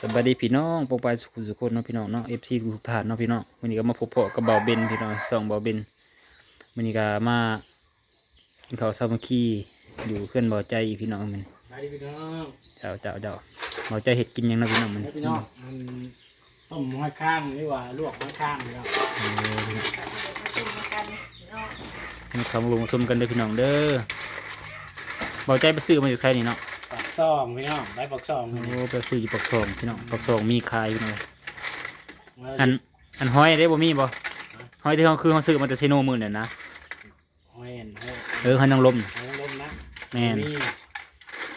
สวัสดีพี่น้องปกไปสุขุมสุขคนเนาะพี่น้องเนาะเอฟซีทุกท่านเนาะพี่น้องวันนี้ก็มาพบเพาะกับเบาเบนพี่น้องสองเบาเบนวันนี้ก็มากินข้าวสามัคคีอยู่เพื่อนเบาใจอีกพี่น้องมันไปดิพี่น้องเจ้าเจ้าเจ้าเบาใจเห็ดกินหยังเนาะพี่น้องมันไปพี่น้องมันต้มห้อยข้างนี่ว่าลวกห้อยข้างพี่น้องเออให้คำลงส้มกันเด้อพี่น้องเด้อเบาใจไปซื้อมาจากไสนี่เนาะปัก ซองพี่น้องได้ปักซองโอ้นี่ไปซื้ออยู่ปักซองพี่น้องปักซองมีขายพี่น้องมาอันอันห้อยได้บ่มีบ่ห้อยที่เขาคือเขาซื้อมาแต่เซโนมือเนี่ยนะห้อยเห็นห้อยเออห้อยนางรมห้อยลมนะแม่นมี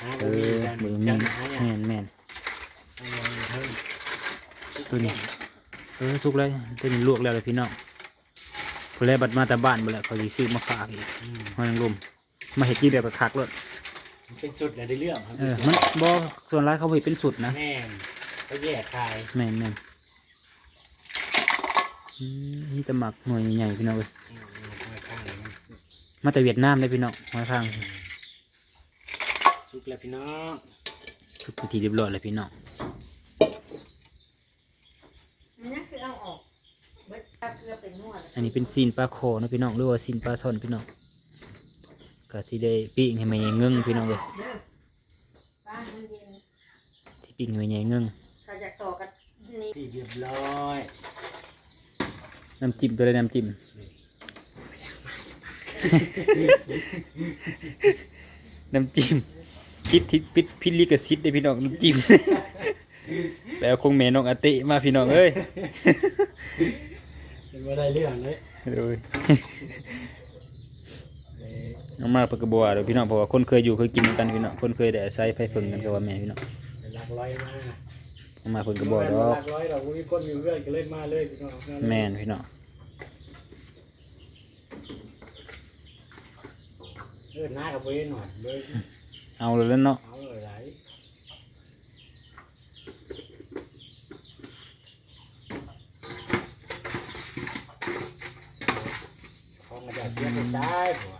หาเอบ่มีอกันมือมีจังหาเนี่ยแม่นแม่นเอาลงเพิ่มตัวนี้เออสุกเลยตัวนี้ลวกแล้วเลยพี่น้องพอแล้วบัดมาแต่บ้านบ่แล้วเขาสิซื้อมาฝากอีกอืมห้อยนางรมมาเฮ็ดกินแบบคักๆเลยมัน เป็นสุดเลยได้เรื่องครับเออมันบ่ส่วนหลายเขาบ่เฮ็ดเป็นสุดนะแม่นเขาแยกขายแม่นแม่นอืมนี่แต่หมักหน่วยใหญ่ๆพี่น้องเอ้ยอืมห้อยข้างมันมาแต่เวียดนามเลยพี่น้องห้อยข้างสุกแล้วพี่น้องทุกพิธีเรียบร้อยเลยพี่น้องมันนั่นคือเอาออกเบิดปลาเกลือเป็นนวดอันนี้เป็นซีนปลาโคนะพี่น้องหรือว่าซีนปลาซ่อนพี่น้อง ก็สิได้ปิ้งให้มันเงึ่งพี่น้องเอ้ยเด้อป้ามันเย็นสิปิ้งให้มันเงึ่งเขาจะต่อกันนี่ที่เรียบร้อยน้ำจิ้มตัวได้น้ำจิ้มน้ำจิ้มคิดทิศพิษพิษลิกซิตได้พี่น้องน้ำจิ้มแล้วคงแม่น้องอาติมาพี่น้องเอ้ยเป็นว่าได้เรื่องเลยเลยเออ น้องมาปากกระบัวเดี๋ยวพี่น้องเพราะว่าคนเคยอยู่เคยกินกันพี่น้องคนเคยได้อาศัยไฟเพิ่งกันก็ว่าแม่พี่น้องเป็นหลักร้อยมาน้องมาเพิ่งกระบัวดหอกลักร้อยเรามีคนมีเรื่องก็เล่นมาเลยพี่น้องแม่นพี่น้องเออหน้ากับเว้นหน่อยเลยเอาเลยแล้วเนาะเอาเลยไหลของมาจากเสียไปซ้ายหัว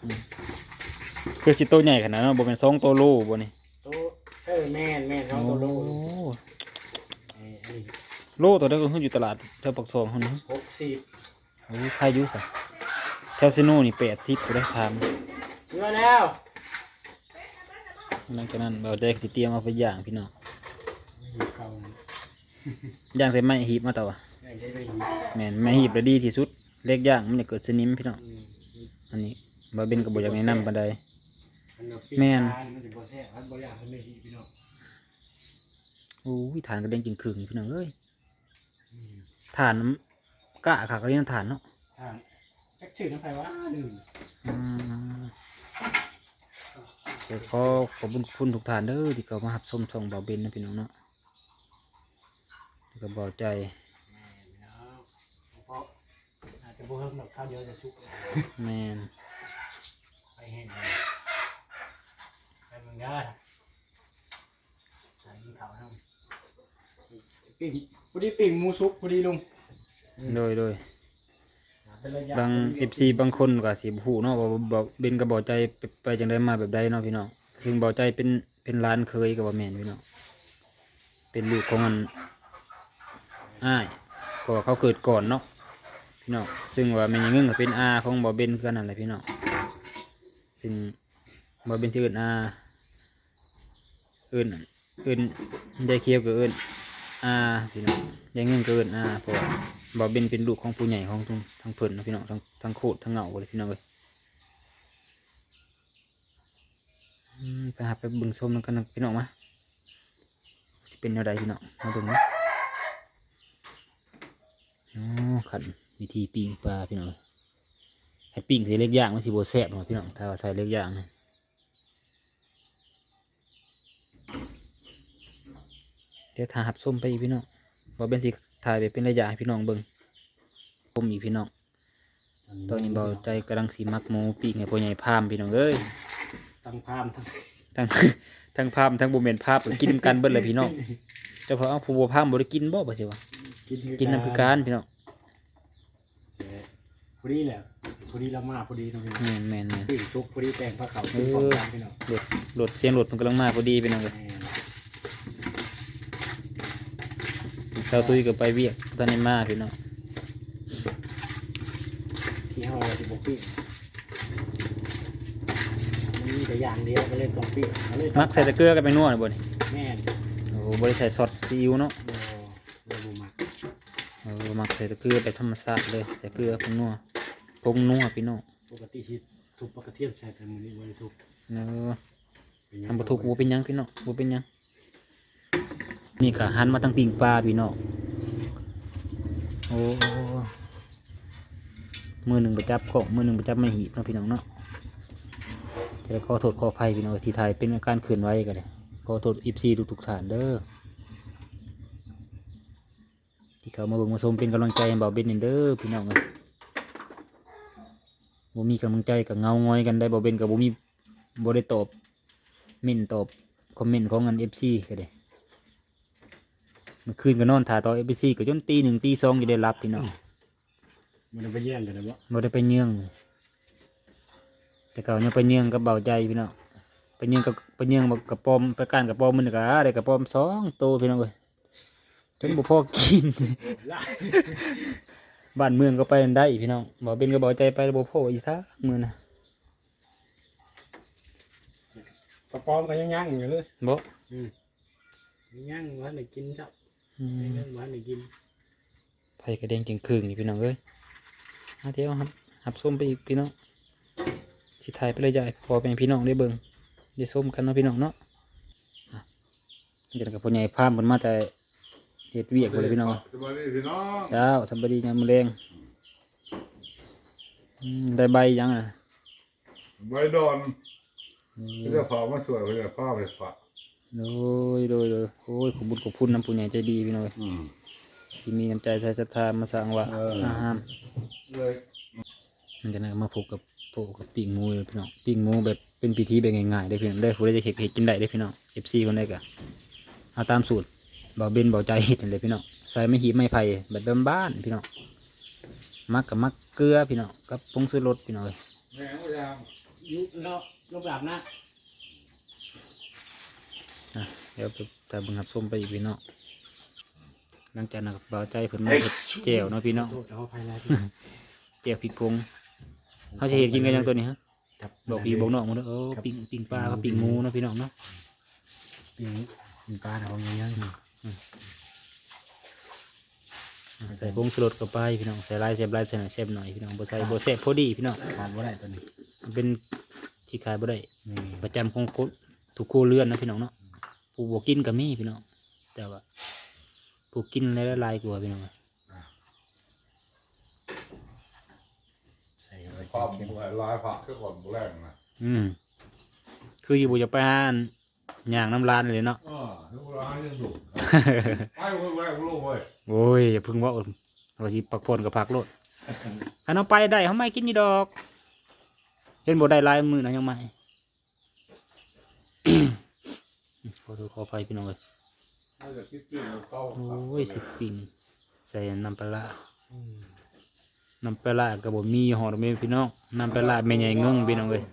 คือสิโตใหญ่ขนาดนั้นเนาะบ่เป็นสองโตโลบ่นี่โตเออแม่นแม่นเขาตัวโลกโอ้เอ้ยอันนี้โลตัวนั้นก็คืออยู่ตลาดแถวปักซองเฮานะหกสิบโอ้ใครอยู่ซะแถวซิโนนี่80ก็ได้ทามเยอะแล้วหลังจากนั้นเราได้สิเตรียมเอาไปย่างพี่น้องเก่าย่างใส่ไม้หีบมาต่อวะได้ได้ได้ยินแม่นไม้หีบแล้วดีที่สุดเล็กย่างมันจะเกิดสนิมพี่น้องอืมอันนี้บ่เป็นก็บ่อยากแนะนำปานใดอันนั้นปิ้ง แม่นทานมันจะบ่แซ่บมันบ่อยากให้ไม่ดีพี่น้องโอ้ยฐานก็เด้งจริงครึ่งพี่น้องเอ้ยอืมฐานน้ำกะค่ะก็เรียกฐานเนาะทางจักชื่อน้ำไผว่าลืมอืมเดี๋ยวขอขอบคุณคุณทุกท่านเด้อที่เขามาหับชมช่องเบาเบนนะพี่น้องเนาะแล้วก็เบาใจ แม่พี่น้องเพราะอาจจะบ่เฮิงดอกข้าวเดียวจะสุก แมนไปแห้งเลยไปเมึงได้ใส่กินข้าวทำ ปิ้งพอดีปิ้งหมูสุกพอดีลุงโดยโดยเป็นระยะบางเอฟซีบางคนก็สิบหูเนาะว่าเบาเบนกับเบาใจไปไปจังได้มาแบบใดเนาะพี่น้องซึ่งเบาใจเป็นเป็นร้านเคยกับว่าแมนพี่น้องเป็นลูกของอันอ้ายเพราะว่าเขาเกิดก่อนเนาะพี่น้องซึ่งว่าแม่ยังเงึ่งก็เป็นอาของเบาเบนคือกันนั่นแหละพี่น้องซึ่งเบาเบนสิเอิ้นอาเอิ้นเอิ้นได้เคียวก็เอิ้น อ่าพี่น้องยายเงึ่งก็เอิ้นอ่าเพราะว่าบ่เป็นเป็นลูกของผู้ใหญ่ของทั้งทั้งเพิ่นนะพี่น้องทั้งทั้งโคตรทั้งเหงาเลยพี่น้องเลยอืมไปหาไปบิ่งส้มกันนะพี่น้องมาสิเป็นแนวใดพี่น้องมาเบิ่งนะอ๋อขันวิธีปิ้งปลาพี่น้องเอ้ยให้ปิ้งใส่เล็กย่างมันสิบ่แซ่บหรอกพี่น้องถ้าใส่เล็กย่างนะ เดี๋ยวทาหับส้มไปอีกพี่น้องบ่เป็นสิถ่ายไปเป็นระยะให้พี่น้องเบิ่งผมอีกพี่น้อง ตอนนี้เบาใจกำลังสีมักหมูปีกให้พ่อใหญ่พามพี่น้องเอ้ยตั้งพามทั้งทั้งทั้งพามทั้งบุเมนภาพกินนำกันเบิดเลยพี่น้อง เจ้าพ่อเอาผู้บัวพามบ่ได้กินบ่บ่ใช่วะกินกินน้ำคือการพี่น้องพอดีแหละพอดีละมาพอดีเนาะพี่น้องแม่นแม่นแม่นปิ้งสุกพอดีแป้งผ้าขาวเอกินอพร้อมกันพี่น้องรถรถเสียงรถมันกำลังมาพอดีพี่น้องเลย แม่น ชาวตุ้ยก็ไปเวียกตอนนี้มาพี่น้องที่ห้าสิบหกปีมันมีแต่อย่างเดียวก็เลยต้องปีก็เลยมักใส่แตะเกลือกันไปนวดบ่นี่แม่นโอ้โหบ่ได้ใส่ซอสซีอิ๊วเนาะบ่บ่บ่มักเออมักใส่แตะเกลือไปธรรมชาติเลยใส่เกลือผงนัวผงนัวพี่น้องปกติสิทุบปลากระเทียมใส่แต่มื้อนี้บ่ได้ทุบเออเป็นหยังทำบ่ถูกบ่เป็นหยังพี่น้องบ่เป็นหยัง นี่ก็หันมาทางปิงปลาพี่น้องโอ้มือหนึ่งประจับของมือหนึ่งประจับไม่หีบเนาะพี่น้องเนาะจะได้ขอโทษขออภัยพี่น้องที่ไทยเป็นการขืนไว้กันเลยขอโทษอีพีทุกทุกๆฐานเด้อที่เขามาเบิ่งมาชมเป็นกำลังใจให้เบาเบนเด้อพี่น้องเอ้ยบ่มีกำลังใจกับเงางอยกันได้เบาเบนกับบ่มีบ่ได้ตอบเม่นตอบคอมเมนต์ของงานเอฟซีก็ได้ เมื่อคืนก็นอนถ่ายต่อเอฟซีก็จนตีหนึ่งตีสองอยู่ได้รับพี่น้องมันไปแย่งกันนะบ่บ่ได้ไปเนื่องแต่เก่ายังไปเนื่องกับเบาใจพี่น้องไปเนื่องกับไปเนื่องกับกระปอมไปการกระปอมมันก็ได้กระปอมสองโตวพี่น้องเอ้ยจนบ่พอกินบ้านเมืองก็ไปได้พี่น้องบ่เป็นก็เบาใจไปบ่พออีกซะมื้อน่ะกระป๋อมก็ยังยังอยู่เลยบ่อืมยังบ่ทันได้กินซับ อืมยังบ่ทันได้กินไผกระเด้งเก่งคืนนี่พี่น้องเอ้ยมาเที่ยวครับหับส้มไปอีกพี่น้องสิถ่ายไปเลยยายพอเป็นพี่น้องได้เบิ่งได้ส้มกันเนาะพี่น้องเนาะอะเดี๋ยวกับพ่อใหญ่พามเพิ่นมาแต่เฮ็ดเวียกบ่เลยพี่น้องสวัสดีพี่น้องเจ้าสำบดียามมื้อแลงอืมได้ใบยังอะใบดอนอืพี่มจะฝากมาสวยพี่จะผ้าไปฝาก โดยโดยโดยโอ้ยขอบคุญขอบคุณน้ำผู้ใหญ่ใจดีพี่น้องเอ้ยอืม ที่มีน้ำใจใส่ศรัทธามาสร้างว่าเออ อาหารเลยมันจะมาผูกกับผูกกับปิ้งหมูเลยพี่น้องปิ้งหมูแบบเป็นพิธีแบบง่ายๆได้พี่น้องได้ผู้ได้จะเห็ดเห็ดกินได้ได้พี่น้องเอฟซีคนได้กะเอาตามสูตรเบาเบนเบาใจเห็ดนั่นเลยพี่น้องใส่ไม่หีบไม่ไผ่แบบบ้านๆพี่น้องมักกับมักเกลือพี่น้องกับผงชูรสพี่น้องเลยแม่งพยายามยุแล้วลบอาบนะ อะเดี๋ยวไปแต่เบึงหับส้มไปอีกพี่น้องหลังจากนั้นก็เบาใจเพิ่นมาเห็ดแจ่วเนาะพี่น้องโทษขออภัยแล้วแจ่วพริกพงเขาจะเห็ดกินกันยังตัวนี้ฮะครับบอกพี่บอกน้องหมาเด้อเออปิ้งปิ้งปลากับปิ้งหมูเนาะพี่น้องเนาะปิงปิงปลาของยังยังใส่ผงสลดเข้าไปพี่น้องใส่ลายเสียบลายใส่หน่อยเสียบหน่อยพี่น้องบ่ใส่บ่แซ่บพอดีพี่น้องขาดบ่ได้ตัวนี้มันเป็นที่ขายบ่ได้นี่ประจำของคนทุกครัวเรือนนะพี่น้องเนาะ ผู้บ่กินก็มีพี่น้องแต่ว่าผู้กินหลายๆกว่าพี่น้องใส่เข้าไปความลายผักก็ก่อนแรกนะอืมคืออยู่บ่จะไปหาอันย่างน้ำลานเลยเนาะอ๋อทุกร้านยังถูกไปเว้ยเว้ยลูกเว้ยโอ้ยอย่าเพึ่งเว่าเราสิปักพลกับผักโลดอันเอาไปได้เขาไม่กินนี่ดอกเห็นบ่ได้หลายมือนะยังไม่ ขอโทษขออภัยพี่น้องเลยน่าจะคิดตื่นเข้าโอ้ยสิปิงใส่น้ำปลาร้าอืมน้ำปลาร้ากับบ่มีหอดไม่พี่น้องน้ำปลาร้าแม่ใหญ่เงิ้งพี่น้องเลย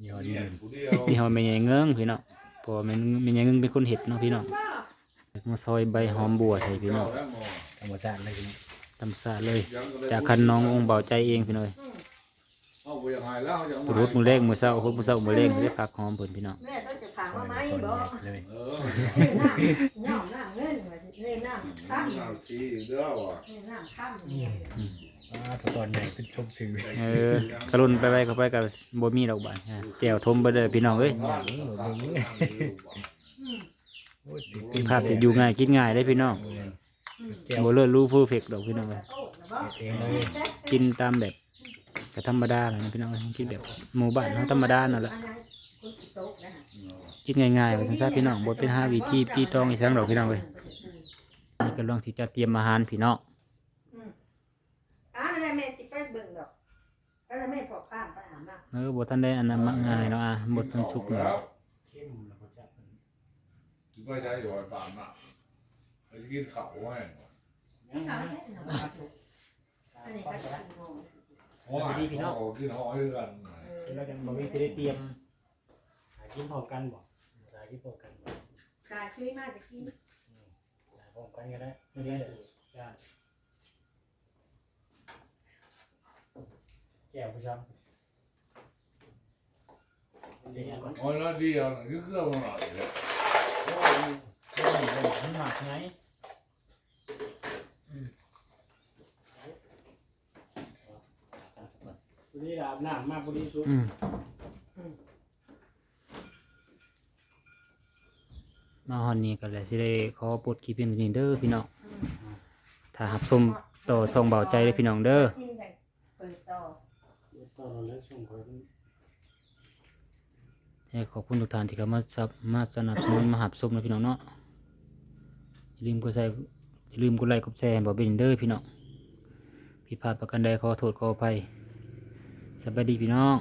ยี่ห้อยี่ห้อเดีนี้ยวเลยผู้เดียวนี่หอแม่ใหญ่เงิ้งพี่น้องเพอแม่แม่ใหญ่เงิ้งเป็นคนเห็ดเนาะพี่น้องมาซอยใบหอมบัวใส่พี่น้องแล้วหมอธรรมชาติเลยพี่น้องตำซาเลยยังก็เลย จากคันน้ององค์เบาใจเองพี่น้องเอาไปยังไงแล้วจะปรุดมือแรงมือเศร้าพุดมือเศร้ามือแรงได้พักหอมเพิ่นพี่น้องแมาไหมบอกเลยเออนี่น้ำย่อมน้ำเงินว่าสินี่น้ำค่ำน้ำชีเด้อว่ะนี่น้ำค่ำป้าตอนใหญ่เป็นชมชื่อเออกระลุนไปไปเข้าไปกับบ่มีดอกบานอะแก้วทมไปเลยพี่น้องเอ้ยโอ้ยติดติดภาพจะอยู่ง่ายกินง่ายได้พี่น้องบ่เลิศรู้ฟูเฟกดอกพี่น้องเลยกินตามแบบก็ธรรมดาแหละพี่น้องกินแบบหมู่บ้านธรรมดานั่นแหละ กินง่ายๆว่าซั่นซะพี่น้องบ่เป็นหาวิธีปีตองอีสังดอกพี่น้องเอ้ยนี่ก็ลองที่จะเตรียมอาหารพี่น้องอ้าวไม่ได้แม่ที่ไปเบิ่งดอกแล้วแม่พอข้ามไปอาบน้ำเออบ่ทันได้อันนั้นมักง่ายเนาะอะบ่ทันสุกแล้เนาะวเข้มแล้วก็จับมันไม่ใช่อยู่ไอ้ปามน่ะไอ้กินข้าวไว้ยังข้าวนะแค่หนอันนี้ก็กินโง่สวัสดีพี่น้องกินหอยกันแล้วกันบ่บ่มีมีสิได้เตรียมหากินพร้อมกันบ่ หากินพร้อมกันบ่กาช่วยมากจะกินหาพร้อมกันกันก็ได้ไม่ใช่ใช่แก้วผู้ชมเลี้ยงก่อนอ๋อแล้วดีอะคือเครื่องมันหน่อยเลยโอ้ยโอ้ยโอ้ยมันหมักไงอืมบุรีอาบน้ำมากบุรีชุบอืมมาฮอ นนี้ก็เลยสิได้ขอปลดคลิปเป็นนี้เด้อพี่น้องถ้าหับชมต่อส่งเบาใจเด้อพี่น้องเด้อกินกันเปิดต่อตอนเราเลิกส่งคนให้ขอบคุณทุกท่านที่เข้ามาซับมาสนับสนุนมาหับชมนะพี่น้องเนาะอย่าลืมกดใส่อย่าลืมกดไลค์กดแชร์ให้บ่เป็นเด้อพี่น้องผิดพลาดประการใดขอโทษขออภัยสบายดีพี่น้อง